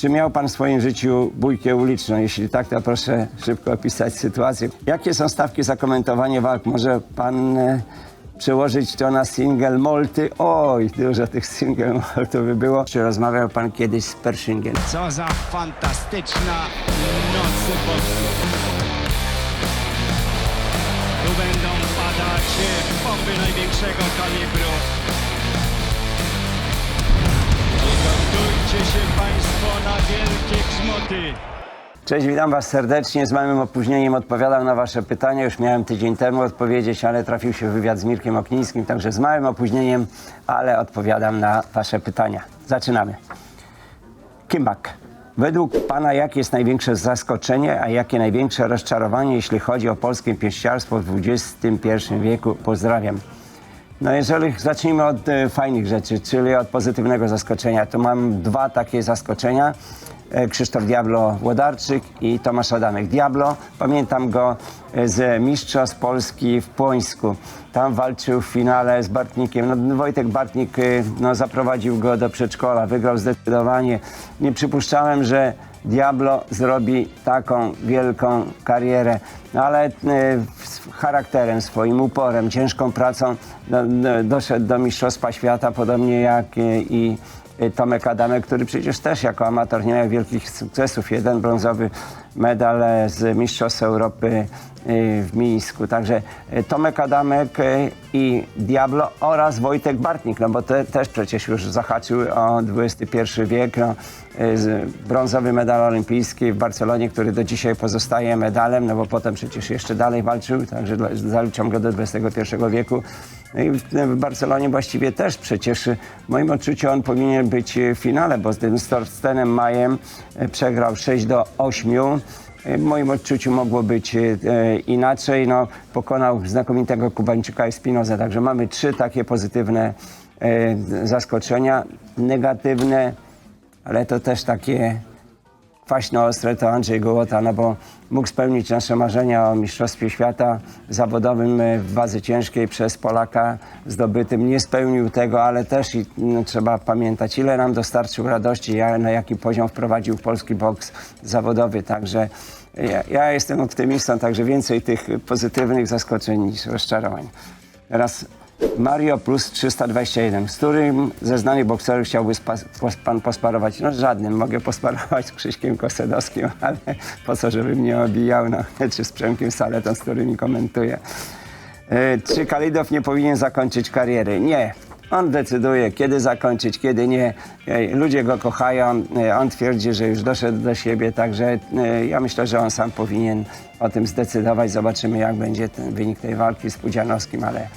Czy miał pan w swoim życiu bójkę uliczną? Jeśli tak, to proszę szybko opisać sytuację. Jakie są stawki za komentowanie walk? Może pan e, przełożyć to na single molty? Oj, dużo tych single moltów by było. Czy rozmawiał pan kiedyś z Pershingiem? Co za fantastyczna noc. Tu będą padać bomby największego kalibru. Się Państwo na wielkie grzmoty. Cześć, witam Was serdecznie. Z małym opóźnieniem odpowiadam na Wasze pytania. Już miałem tydzień temu odpowiedzieć, ale trafił się wywiad z Mirkiem Oknińskim, także z małym opóźnieniem, ale odpowiadam na Wasze pytania. Zaczynamy. Kimbak. Według Pana jakie jest największe zaskoczenie, a jakie największe rozczarowanie, jeśli chodzi o polskie pieściarstwo w XXI wieku? Pozdrawiam. No jeżeli zacznijmy od e, fajnych rzeczy, czyli od pozytywnego zaskoczenia, to mam dwa takie zaskoczenia. E, Krzysztof Diablo Łodarczyk i Tomasz Adamek. Diablo, pamiętam go e, z Mistrzostw Polski w Płońsku. Tam walczył w finale z Bartnikiem. No, Wojtek Bartnik e, no, zaprowadził go do przedszkola, wygrał zdecydowanie. Nie przypuszczałem, że Diablo zrobi taką wielką karierę, no ale e, z charakterem swoim, uporem, ciężką pracą do, do, doszedł do Mistrzostwa Świata, podobnie jak e, i Tomek Adamek, który przecież też jako amator nie miał wielkich sukcesów. Jeden brązowy medal e, z Mistrzostw Europy e, w Mińsku. Także e, Tomek Adamek i Diablo oraz Wojtek Bartnik, no bo te, też przecież już zahaczył o XXI wiek. No, brązowy medal olimpijski w Barcelonie, który do dzisiaj pozostaje medalem, no bo potem przecież jeszcze dalej walczył, także zaliczam go do XXI wieku. I w, Barcelonie właściwie też przecież w moim odczuciu on powinien być w finale, bo z tym Storstenem Majem e, przegrał 6 do 8. E, W moim odczuciu mogło być e, inaczej. No, pokonał znakomitego Kubańczyka Espinoza. Także mamy trzy takie pozytywne zaskoczenia. Negatywne, ale to też takie kwaśno ostre to Andrzej Gołota, no bo mógł spełnić nasze marzenia o Mistrzostwie Świata zawodowym e, w wazy ciężkiej przez Polaka zdobytym. Nie spełnił tego, ale też i, no, trzeba pamiętać, ile nam dostarczył radości, na jaki poziom wprowadził polski boks zawodowy. Także ja, ja jestem optymistą, także więcej tych pozytywnych zaskoczeń niż rozczarowań. Teraz Mario plus 321. Z którym ze znanych bokserów chciałby pos, pan posparować? No żadnym. Mogę posparować z Krzyśkiem Kosedowskim, ale po co, żeby mnie obijał, no, czy z Przemkiem Saletą, z którymi komentuję. E, czy Kalidow nie powinien zakończyć kariery? Nie. On decyduje, kiedy zakończyć, kiedy nie. E, Ludzie go kochają, e, on twierdzi, że już doszedł do siebie, także ja myślę, że on sam powinien o tym zdecydować. Zobaczymy, jak będzie ten wynik tej walki z Pudzianowskim, ale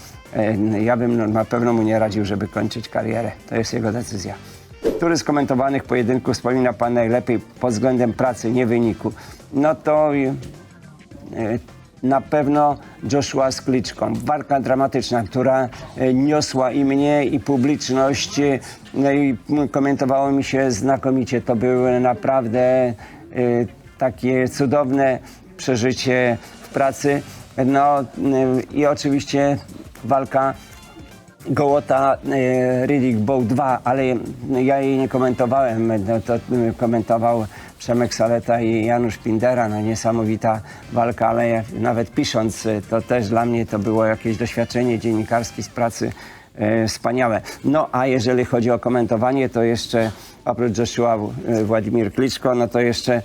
ja bym na pewno mu nie radził, żeby kończyć karierę. To jest jego decyzja. Który z komentowanych pojedynków wspomina pan najlepiej pod względem pracy, nie wyniku? No to e, na pewno Joshua z Kliczką. Walka dramatyczna, która e, niosła i mnie, i publiczność. e, No i komentowało mi się znakomicie. To było naprawdę e, takie cudowne przeżycie w pracy. No e, i oczywiście walka Gołota e, Riddick Bow 2, ale ja jej nie komentowałem. No, to e, komentował Przemek Saleta i Janusz Pindera. No, niesamowita walka, ale ja, nawet pisząc, e, to też dla mnie to było jakieś doświadczenie dziennikarskie z pracy e, wspaniałe. No a jeżeli chodzi o komentowanie, to jeszcze oprócz Joshua e, Władimir Kliczko, no to jeszcze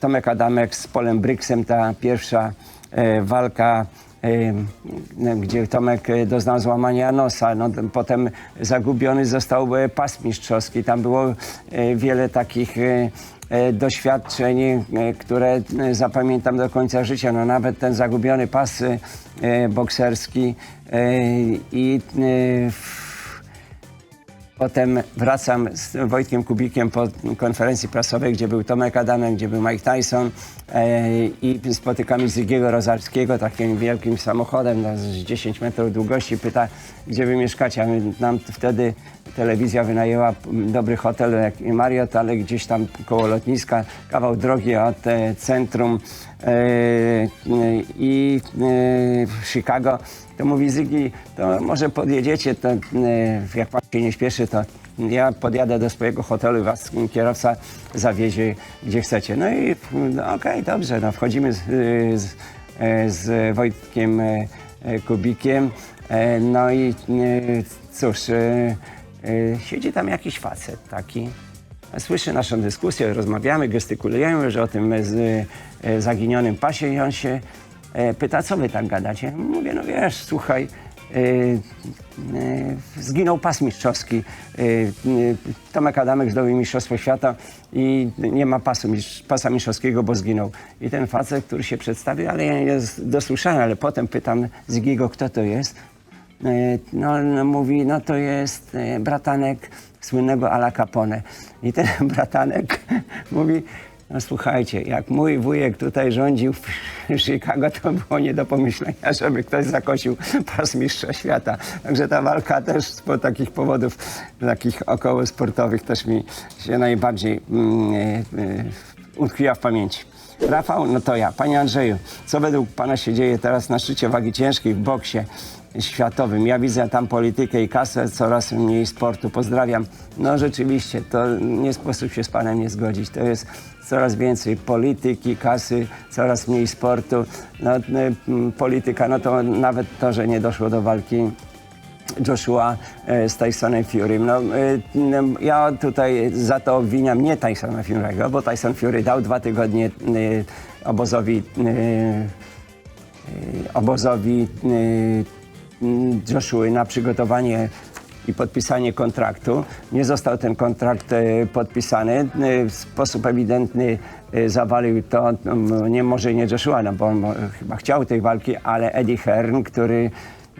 Tomek Adamek z Polem Bryksem, ta pierwsza e, walka gdzie Tomek e, doznał złamania nosa. No, potem zagubiony został e, pas mistrzowski. Tam było e, wiele takich doświadczeń, które zapamiętam do końca życia. No, nawet ten zagubiony pas bokserski i w- Potem wracam z Wojtkiem Kubikiem po konferencji prasowej, gdzie był Tomek Adamek, gdzie był Mike Tyson e, i spotykamy Zygiego Rozarskiego takim wielkim samochodem no, z 10 metrów długości. Pyta, gdzie wy mieszkacie? A my, nam wtedy telewizja wynajęła dobry hotel jak Marriott, ale gdzieś tam koło lotniska, kawał drogi od centrum e, i e, Chicago. To mówi Zygi, to może podjedziecie, to, e, jak pan się nie śpieszy, to ja podjadę do swojego hotelu i was kierowca zawiezie gdzie chcecie. No i no, okej, dobrze, no wchodzimy z, z, z Wojtkiem Kubikiem, no i cóż, e, siedzi tam jakiś facet taki, Słyszy naszą dyskusję, rozmawiamy, gestykulujemy już o tym z, e, zaginionym pasie i on się pyta, co wy tak gadacie? Mówię, no wiesz, słuchaj, zginął pas mistrzowski. E, Tomek Adamek zdobył Mistrzostwo Świata i nie ma pasu, pasa mistrzowskiego, bo zginął. I ten facet, który się przedstawił, ale ja nie dosłyszałem, ale potem pytam Zgiego, kto to jest. E, No, no mówi, no to jest e, bratanek słynnego Ala Capone. I ten bratanek mówi, no słuchajcie, jak mój wujek tutaj rządził w Chicago, to było nie do pomyślenia, żeby ktoś zakosił pas mistrza świata. Także ta walka też z po takich powodów, takich około sportowych też mi się najbardziej mm, e, utkwiła w pamięci. Rafał, no to ja. Panie Andrzeju, co według Pana się dzieje teraz na szczycie wagi ciężkiej w boksie światowym? Ja widzę tam politykę i kasę, coraz mniej sportu. Pozdrawiam. No rzeczywiście, to nie sposób się z Panem nie zgodzić. To jest coraz więcej polityki, kasy, coraz mniej sportu. No, polityka, no to nawet to, że nie doszło do walki Joshua e, z Tysonem Fury. No, e, ja tutaj za to obwiniam nie Tysona Fury'ego, bo Tyson Fury dał dwa tygodnie e, obozowi, obozowi Joshua na przygotowanie i podpisanie kontraktu. Nie został ten kontrakt podpisany. W sposób ewidentny zawalił to, nie może nie Joshua, no bo on chyba chciał tej walki, ale Eddie Hearn, który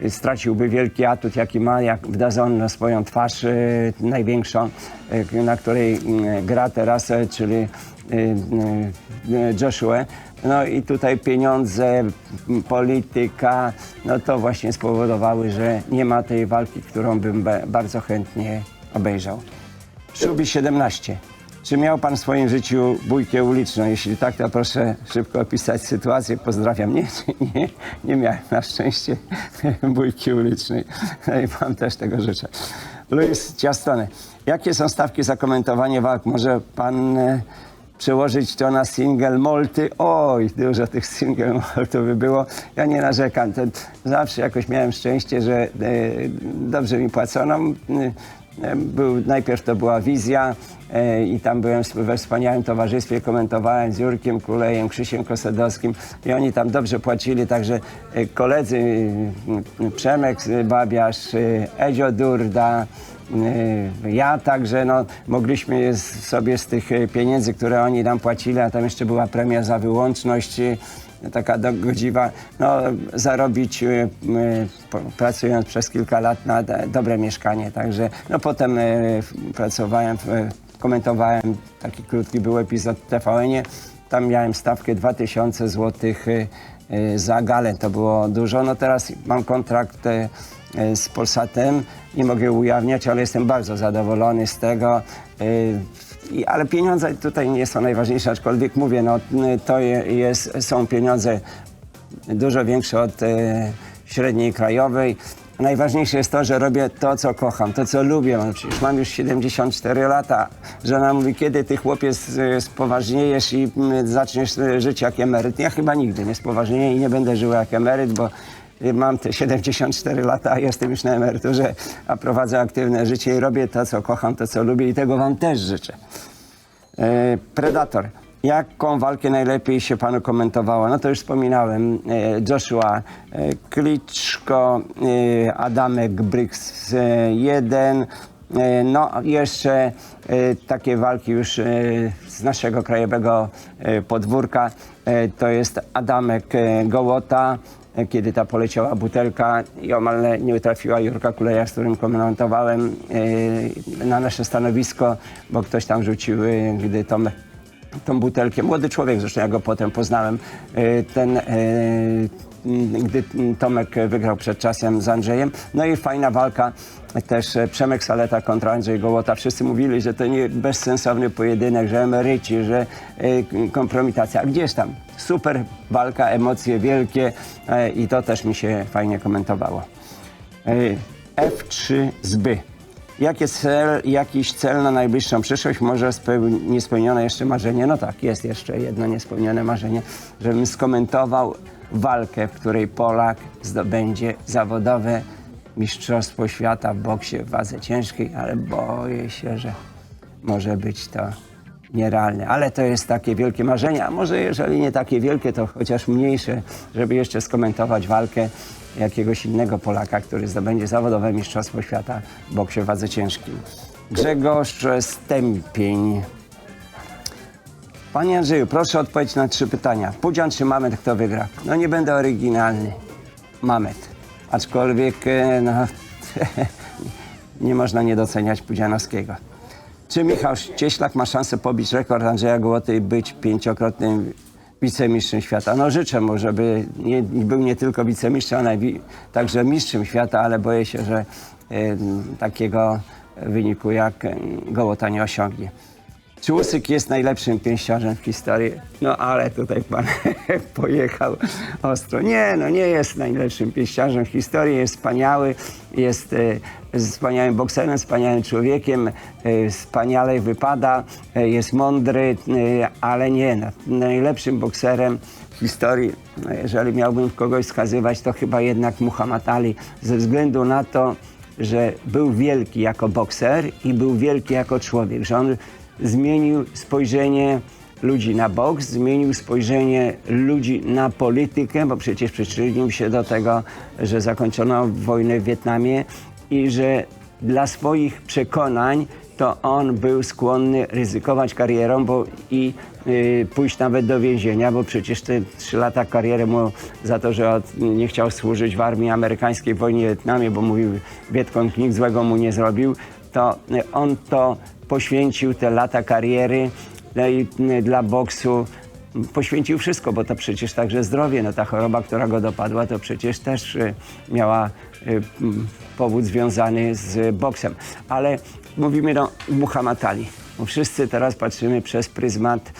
straciłby wielki atut, jaki ma, jak w na swoją twarz e, największą, e, na której mm, gra teraz, e, czyli e, e, Joshua. No i tutaj pieniądze, polityka, no to właśnie spowodowały, że nie ma tej walki, którą bym bardzo chętnie obejrzał. Szubi 17. Czy miał pan w swoim życiu bójkę uliczną? Jeśli tak, to proszę szybko opisać sytuację. Pozdrawiam. Nie, nie, nie miałem na szczęście bójki ulicznej. No i wam też tego życzę. Luis Ciastone. Jakie są stawki za komentowanie walk? Może pan e, przełożyć to na single molty? Oj, dużo tych single moltów by było. Ja nie narzekam. To zawsze jakoś miałem szczęście, że e, dobrze mi płacono. E, był, najpierw to była wizja e, i tam byłem we wspaniałym towarzystwie, komentowałem z Jurkiem Kulejem, Krzysiem Kosedowskim i oni tam dobrze płacili, także e, koledzy e, Przemek Babiarz, e, Edzio Durda, e, ja także no, mogliśmy sobie z tych e, pieniędzy, które oni nam płacili, a tam jeszcze była premia za wyłączność, taka do- godziwa, no, zarobić m, po- pracując przez kilka lat na dobre mieszkanie. Także no, potem w- pracowałem, e, komentowałem, taki krótki był epizod w TVN-ie. Tam miałem stawkę 2000 zł e, za galę, to było dużo. No teraz mam kontrakt e, e, z Polsatem, nie mogę ujawniać, ale jestem bardzo zadowolony z tego. E, ale pieniądze tutaj nie są najważniejsze, aczkolwiek mówię, no, to je- jest, są pieniądze dużo większe od e, średniej krajowej. Najważniejsze jest to, że robię to, co kocham, to, co lubię. No, przecież mam już 74 lata. Żona mówi, kiedy ty chłopiec spoważniejesz i mm, zaczniesz e, żyć jak emeryt. Ja chyba nigdy nie spoważnieję i nie będę żył jak emeryt, bo mam te 74 lata, jestem już na emeryturze, a prowadzę aktywne życie i robię to, co kocham, to, co lubię i tego wam też życzę. E, Predator. Jaką walkę najlepiej się panu komentowało? No to już wspominałem. E, Joshua e, Kliczko, e, Adamek Briggs e, jeden. E, No jeszcze takie walki już z naszego krajowego podwórka. To jest Adamek Gołota, kiedy ta poleciała butelka i omal nie trafiła Jurka Kuleja, z którym komentowałem e, na nasze stanowisko, bo ktoś tam rzucił, e, gdy tą, tą butelkę, młody człowiek zresztą, ja go potem poznałem, e, ten, gdy Tomek wygrał przed czasem z Andrzejem. No i fajna walka też Przemek Saleta kontra Andrzej Gołota. Wszyscy mówili, że to nie bezsensowny pojedynek, że emeryci, że kompromitacja. A gdzieś tam super walka, emocje wielkie e, i to też mi się fajnie komentowało. E, F3 zby. Cel, jakiś cel na najbliższą przyszłość? Może speł- niespełnione jeszcze marzenie? No tak, jest jeszcze jedno niespełnione marzenie, żebym skomentował walkę, w której Polak zdobędzie zawodowe mistrzostwo świata w boksie w wadze ciężkiej, ale boję się, że może być to nierealne. Ale to jest takie wielkie marzenie, a może jeżeli nie takie wielkie, to chociaż mniejsze, żeby jeszcze skomentować walkę jakiegoś innego Polaka, który zdobędzie zawodowe mistrzostwo świata w boksie w wadze ciężkiej. Grzegorz Stępień. Panie Andrzeju, proszę odpowiedzieć na trzy pytania. Pudzian czy Mamet, kto wygra? No nie będę oryginalny. Mamet. Aczkolwiek e, no, nie można nie doceniać Pudzianowskiego. Czy Michał Cieślak ma szansę pobić rekord Andrzeja Głoty i być pięciokrotnym wicemistrzem świata? No życzę mu, żeby nie, był nie tylko wicemistrzem, ale także mistrzem świata, ale boję się, że e, takiego wyniku jak Gołota nie osiągnie. Czy Usyk jest najlepszym pięściarzem w historii? No ale tutaj pan pojechał ostro. Nie, no nie jest najlepszym pięściarzem w historii. Jest wspaniały, jest e, wspaniałym bokserem, wspaniałym człowiekiem, e, wspaniale wypada, e, jest mądry, ale nie, no, najlepszym bokserem w historii, no, jeżeli miałbym kogoś wskazywać, to chyba jednak Muhammad Ali, ze względu na to, że był wielki jako bokser i był wielki jako człowiek, że on zmienił spojrzenie ludzi na boks, zmienił spojrzenie ludzi na politykę, bo przecież przyczynił się do tego, że zakończono wojnę w Wietnamie i że dla swoich przekonań to on był skłonny ryzykować karierą bo i y, pójść nawet do więzienia, bo przecież te trzy lata kariery mu za to, że od, nie chciał służyć w armii amerykańskiej w wojnie w Wietnamie, bo mówił Wietkong nic złego mu nie zrobił, to on to poświęcił te lata kariery no y, dla boksu poświęcił wszystko, bo to przecież także zdrowie, no ta choroba, która go dopadła, to przecież też y, miała y, m, powód związany z boksem. Ale mówimy no Muhammad Ali. Wszyscy teraz patrzymy przez pryzmat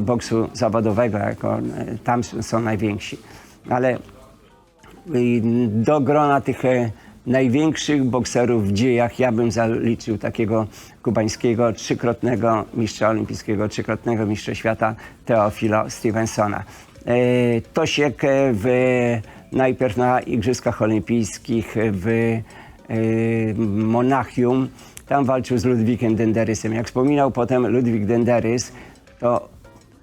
boksu zawodowego, jako tam są najwięksi. Ale do grona tych największych bokserów w dziejach ja bym zaliczył takiego kubańskiego trzykrotnego mistrza olimpijskiego, trzykrotnego mistrza świata Teofilo Stevensona. E, Tosiek w, najpierw na Igrzyskach Olimpijskich w e, Monachium, tam walczył z Ludwikiem Denderysem. Jak wspominał potem Ludwik Denderys, to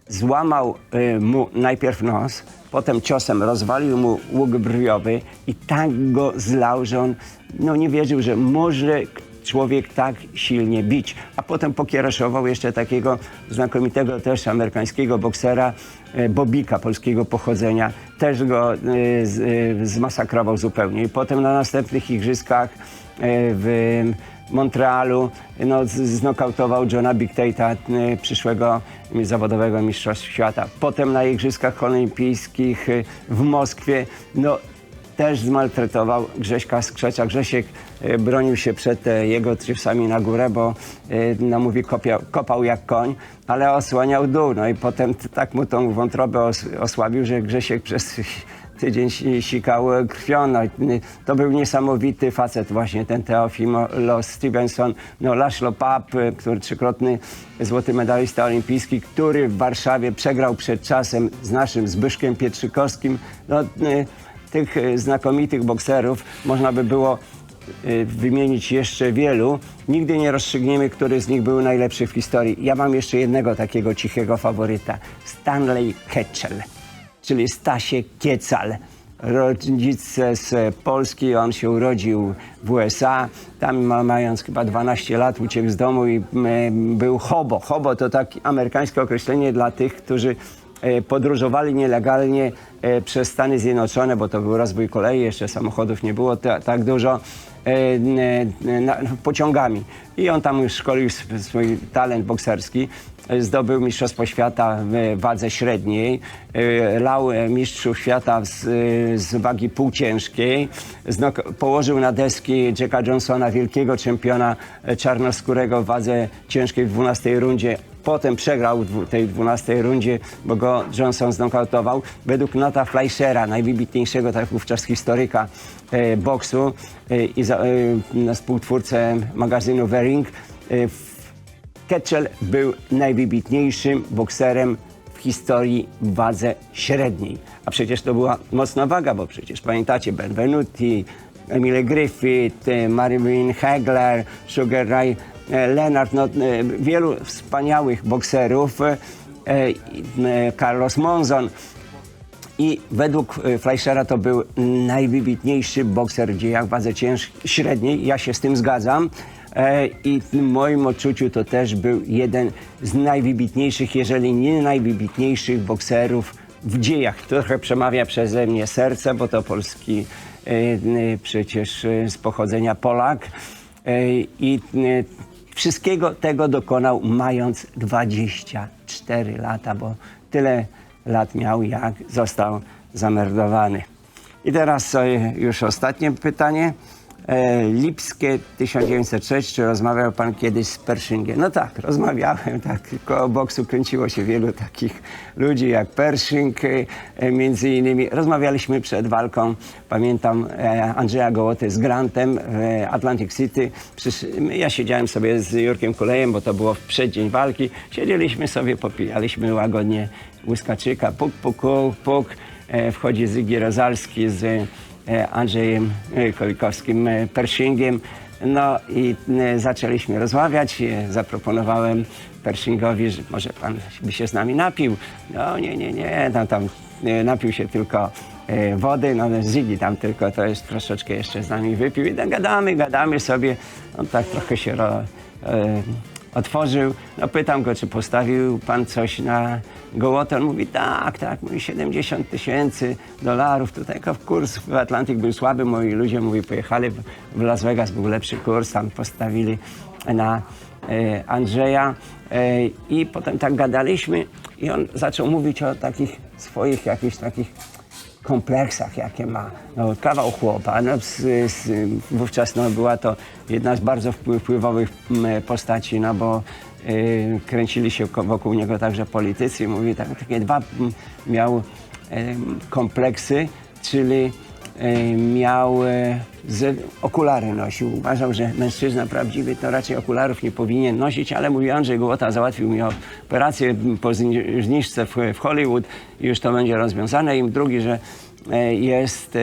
złamał y, mu najpierw nos, potem ciosem rozwalił mu łuk brwiowy i tak go zlał, że on no, nie wierzył, że może człowiek tak silnie bić. A potem pokiereszował jeszcze takiego znakomitego też amerykańskiego boksera, y, Bobika polskiego pochodzenia. Też go y, z, y, zmasakrował zupełnie. I potem na następnych igrzyskach y, w Montrealu no, znokautował Johna Big Tate'a, y, przyszłego zawodowego mistrza świata. Potem na Igrzyskach Olimpijskich y, w Moskwie no, też zmaltretował Grześka Skrzecza. Grzesiek y, bronił się przed jego ciosami na górę, bo no, mówi, kopia, kopał jak koń, ale osłaniał dół. No i potem tak mu tą wątrobę os, osłabił, że Grzesiek przez tydzień si- sikał e, krwią. No, to był niesamowity facet właśnie ten Teofimo Stevenson. No, Laszlo Pap, który trzykrotny złoty medalista olimpijski, który w Warszawie przegrał przed czasem z naszym Zbyszkiem Pietrzykowskim. No, tych y, znakomitych bokserów można by było y, wymienić jeszcze wielu. Nigdy nie rozstrzygniemy, który z nich był najlepszy w historii. Ja mam jeszcze jednego takiego cichego faworyta. Stanley Ketchel czyli Stasiek Kiecal. Rodzice z Polski, on się urodził w USA. Tam ma- mając chyba 12 lat uciekł z domu i był hobo. Hobo to takie amerykańskie określenie dla tych, którzy e, podróżowali nielegalnie e, przez Stany Zjednoczone, bo to był rozwój kolei, jeszcze samochodów nie było ta, tak dużo, pociągami. I on tam już szkolił sw- swój talent bokserski. E, Zdobył Mistrzostwo Świata w wadze średniej, e, lał e, mistrzów świata z, z wagi półciężkiej, położył na deski Jacka Johnsona, wielkiego czempiona e, czarnoskórego w wadze ciężkiej w 12 rundzie, Potem przegrał w tej 12 rundzie, bo go Johnson znokautował. Według Nota Fleischera, najwybitniejszego tak wówczas historyka e, boksu e, i za, e, współtwórcę magazynu Wering, e, Ketchel był najwybitniejszym bokserem w historii w wadze średniej. A przecież to była mocna waga, bo przecież pamiętacie Benvenuti, Emile Griffith, e, Marvin Hagler, Sugar Ray e, Leonard, no, e, wielu wspaniałych bokserów, e, Carlos Monzon. I według Fleischera to był najwybitniejszy bokser w dziejach wadze cięż średniej. Ja się z tym zgadzam. I w moim odczuciu to też był jeden z najwybitniejszych, jeżeli nie najwybitniejszych bokserów w dziejach. Trochę przemawia przeze mnie serce, bo to polski przecież z pochodzenia Polak. I wszystkiego tego dokonał mając 24 lata, bo tyle lat miał, jak został zamordowany. I teraz sobie już ostatnie pytanie. E, Lipskie 1906, czy rozmawiał pan kiedyś z Pershingiem? No tak, rozmawiałem, tak. Koło boksu kręciło się wielu takich ludzi jak Pershing, e, między innymi. Rozmawialiśmy przed walką, pamiętam e, Andrzeja Gołotę z Grantem w Atlantic City. Ja siedziałem sobie z Jurkiem Kulejem, bo to było w przeddzień walki. Siedzieliśmy sobie, popijaliśmy łagodnie łyskaczyka, puk, puk, puk, puk. Wchodzi Zygi Rozalski z Andrzejem e, Kolikowskim e, Pershingiem. No i e, zaczęliśmy rozmawiać. E, Zaproponowałem Pershingowi, że może pan by się z nami napił. No nie, nie, nie, no, tam e, napił się tylko e, wody, no Zygi tam tylko to jest troszeczkę jeszcze z nami wypił i tak gadamy, gadamy sobie. On tak trochę się ro, e, otworzył. No pytam go, czy postawił pan coś na Gołotę. On mówi, tak, tak, mówi 70 tysięcy dolarów. Tutaj kurs w Atlantyk był słaby, moi ludzie, mówi, pojechali w- Las Vegas, był lepszy kurs, tam postawili na e, Andrzeja e, i potem tak gadaliśmy i on zaczął mówić o takich swoich jakichś takich kompleksach, jakie ma. No, kawał chłopa. No, z, z, wówczas no, była to jedna z bardzo wpływ- wpływowych postaci, no bo y, kręcili się wokół niego także politycy. Mówi, tak, takie dwa miał em, kompleksy, czyli e, miał z, okulary nosił. Uważał, że mężczyzna prawdziwy to raczej okularów nie powinien nosić, ale mówi Andrzej Gołota załatwił mi operację po zni- zniżce w, Hollywood już to będzie rozwiązane. I drugi, że jest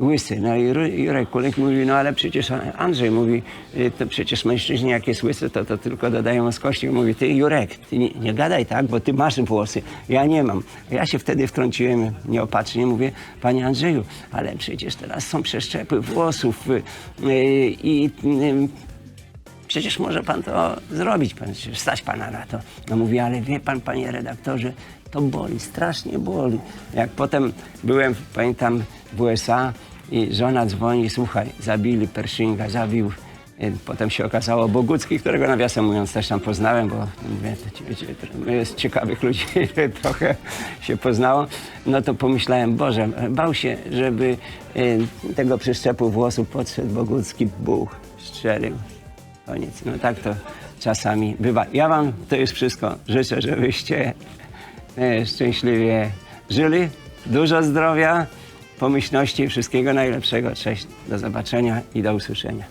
łysy. No i Jurek Kulek mówi, no ale przecież Andrzej mówi, y, to przecież mężczyźni jak jest łysy, to, to tylko dodają z kości. Mówi, ty Jurek, ty nie, nie gadaj tak, bo ty masz włosy, ja nie mam. Ja się wtedy wtrąciłem nieopatrznie, mówię, panie Andrzeju, ale przecież teraz są przeszczepy włosów y, y, i przecież może pan to zrobić, pan, stać pana na to. No mówi, ale wie pan, panie redaktorze, to boli, strasznie boli. Jak potem byłem, pamiętam, w USA i żona dzwoni, słuchaj, zabili Pershinga, zabił. y, Potem się okazało Bogucki, którego nawiasem mówiąc też tam poznałem, bo z ciekawych ludzi trochę się poznało. No to pomyślałem, Boże, bał się, żeby y, tego przeszczepu włosów podszedł Bogucki, buch, strzelił. Koniec. No tak to czasami bywa. Ja wam to jest wszystko. Życzę, żebyście e, szczęśliwie żyli. Dużo zdrowia, pomyślności, wszystkiego najlepszego. Cześć, do zobaczenia i do usłyszenia.